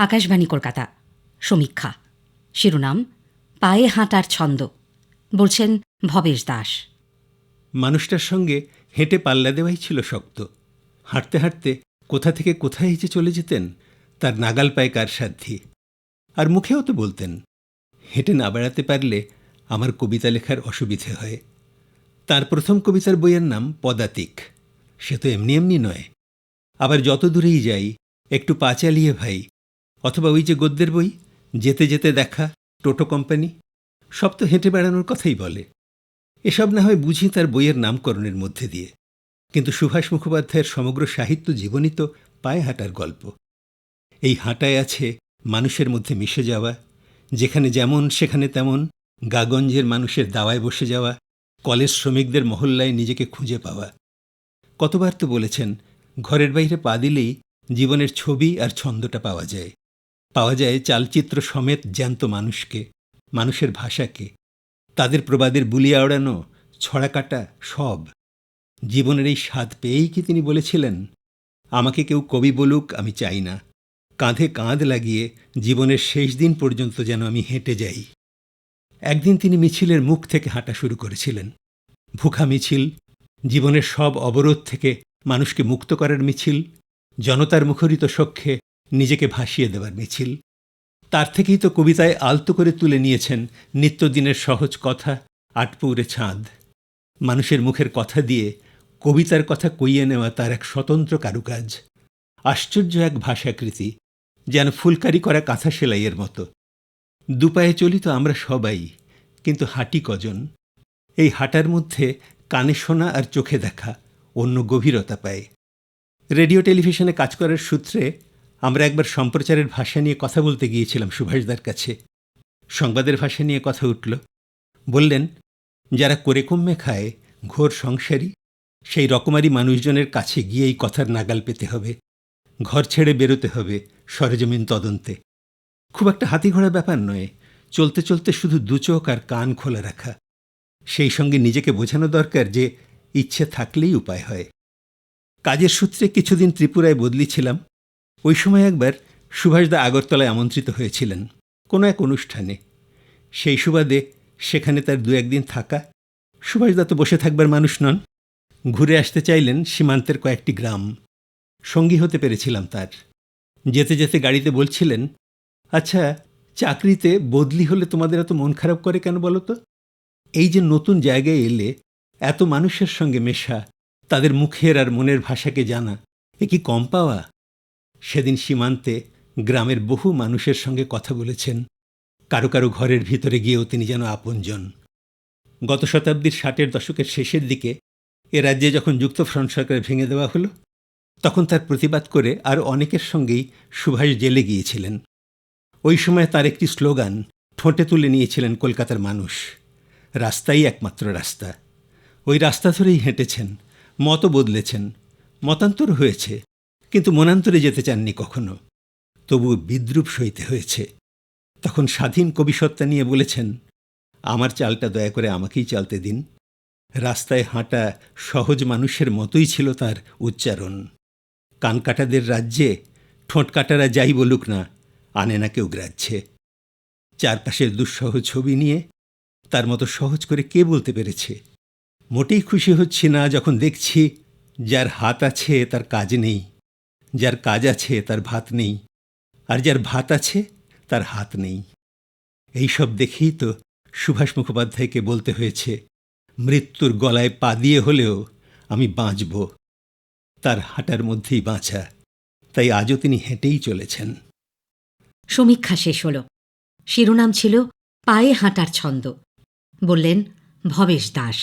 আকাশবাণী কলকাতা। সমীক্ষা। শিরোনাম, পায়ে হাঁটার ছন্দ। বলছেন ভবেশ দাস। মানুষটার সঙ্গে হেঁটে পাল্লা দেওয়াই ছিল শক্ত। হাঁটতে হাঁটতে কোথা থেকে কোথায় যে চলে যেতেন, তার নাগাল পায় কার সাধ্যি। আর মুখেও তো বলতেন, হেঁটে না বেড়াতে পারলে আমার কবিতা লেখার অসুবিধে হয়। তার প্রথম কবিতার বইয়ের নাম পদাতিক। সে তো এমনি এমনি নয়। আবার যত দূরেই যাই, একটু পা চালিয়ে ভাই অথবা ওই যে গদ্যের বই, যেতে যেতে দেখা, টোটো কোম্পানি, সব তো হেঁটে বেড়ানোর কথাই বলে। এসব না হয় বুঝি তার বইয়ের নামকরণের মধ্যে দিয়ে। কিন্তু সুভাষ মুখোপাধ্যায়ের সমগ্র সাহিত্য জীবনই তো পায়ে হাঁটার গল্প। এই হাঁটায় আছে মানুষের মধ্যে মিশে যাওয়া, যেখানে যেমন সেখানে তেমন গাগঞ্জের মানুষের দাওয়ায় বসে যাওয়া, কলেজ শ্রমিকদের মহল্লায় নিজেকে খুঁজে পাওয়া। কতবার তো বলেছেন, ঘরের বাইরে পা দিলেই জীবনের ছবি আর ছন্দটা পাওয়া যায়। পাওয়া যায় চালচিত্র সমেত জ্যান্ত মানুষকে, মানুষের ভাষাকে। তাদের প্রবাদের বুলিয়া ওড়ানো ছড়া কাটা সব। জীবনের এই স্বাদ পেয়েই কি তিনি বলেছিলেন, আমাকে কেউ কবি বলুক, আমি চাই না। কাঁধে কাঁধ লাগিয়ে জীবনের শেষ দিন পর্যন্ত যেন আমি হেঁটে যাই। একদিন তিনি মিছিলের মুখ থেকে হাঁটা শুরু করেছিলেন। ভুখা মিছিল, জীবনের সব অবরোধ থেকে মানুষকে মুক্ত করার মিছিল, জনতার মুখরিত সখ্যে নিজেকে ভাসিয়ে দেওয়ার মিছিল। তার থেকেই তো কবিতায় আলতো করে তুলে নিয়েছেন নিত্যদিনের সহজ কথা আটপৌরে ছাঁদ মানুষের মুখের কথা দিয়ে কবিতার কথা কইয়ে নেওয়া তার এক স্বতন্ত্র কারুকাজ। আশ্চর্য এক ভাষাকৃতি, যেন ফুলকারি করা কাঁথা সেলাইয়ের মতো। দুপায়ে চলি তো আমরা সবাই, কিন্তু হাঁটি কজন? এই হাঁটার মধ্যে কানে শোনা আর চোখে দেখা অন্য গভীরতা পায়। রেডিও টেলিভিশনে কাজ করার সূত্রে আমরা একবার সম্প্রচারের ভাষা নিয়ে কথা বলতে গিয়েছিলাম সুভাষদার কাছে। সংবাদের ভাষা নিয়ে কথা উঠল। বললেন, যারা করে কমে খায়, ঘোর সংসারী, সেই রকমারি মানুষজনের কাছে গিয়ে এই কথার নাগাল পেতে হবে। ঘর ছেড়ে বেরোতে হবে সরেজমিন তদন্তে। খুব একটা হাতি ঘোড়া ব্যাপার নয়, চলতে চলতে শুধু দুচোখ আর কান খোলা রাখা। সেই সঙ্গে নিজেকে বোঝানো দরকার যে ইচ্ছে থাকলেই উপায় হয়। কাজের সূত্রে কিছুদিন ত্রিপুরায় বদলিছিলাম। ওই সময় একবার সুভাষদা আগরতলায় আমন্ত্রিত হয়েছিলেন কোনো এক অনুষ্ঠানে। সেই সুবাদে সেখানে তার দু একদিন থাকা সুভাষদা তো বসে থাকবার মানুষ নন। ঘুরে আসতে চাইলেন সীমান্তের কয়েকটি গ্রাম। সঙ্গী হতে পেরেছিলাম তার। যেতে যেতে গাড়িতে বলছিলেন আচ্ছা চাকরিতে বদলি হলে তোমাদের এত মন খারাপ করে কেন বলো তো? এই যে নতুন জায়গায় এলে এত মানুষের সঙ্গে মেশা, তাদের মুখের আর মনের ভাষাকে জানা, এ কি কম পাওয়া? সেদিন সীমান্তে গ্রামের বহু মানুষের সঙ্গে কথা বলেছেন। কারও কারও ঘরের ভিতরে গিয়েও তিনি যেন আপনজন। গত শতাব্দীর ষাটের দশকের শেষের দিকে এ রাজ্যে যখন যুক্তফ্রন্ট সরকার ভেঙে দেওয়া হলো, তখন তার প্রতিবাদ করে আর অনেকের সঙ্গেই সুভাষ জেলে গিয়েছিলেন। ওই সময় তার একটি স্লোগান, ঠোঁটে তুলে নিয়েছিলেন কলকাতার মানুষ। রাস্তাই একমাত্র রাস্তা। ওই রাস্তা ধরেই হেঁটেছেন, মতও বদলেছেন, মতান্তর হয়েছে। কিন্তু মনান্তরে যেতে চাননি কখনো। তবু বিদ্রুপ সইতে হয়েছে। তখন স্বাধীন কবিসত্তা নিয়ে বলেছেন, আমার চালটা দয়া করে আমাকেই চালতে দিন। রাস্তায় হাঁটা সহজ মানুষের মতোই ছিল তার উচ্চারণ। কানকাটাদের রাজ্যে ঠোঁটকাটারা যাই বলুক না, আনে না কেউ গ্রাহ্যে। চারপাশের দুঃসহ ছবি নিয়ে তার মতো সহজ করে কে বলতে পেরেছে? মোটেই খুশি হচ্ছি না যখন দেখছি, যার হাত আছে তার কাজ নেই। যার কাজ আছে তার ভাত নেই, আর যার ভাত আছে তার হাত নেই। এই সব দেখেই তো সুভাষ মুখোপাধ্যায়কে বলতে হয়েছে, মৃত্যুর গলায় পা দিয়ে হলেও আমি বাঁচব, তার হাঁটার মধ্যেই বাঁচা, তাই আজও তিনি হেঁটেই চলেছেন। সমীক্ষা শেষ হল। শিরোনাম ছিল, পায়ে হাঁটার ছন্দ। বললেন, ভবেশ দাস।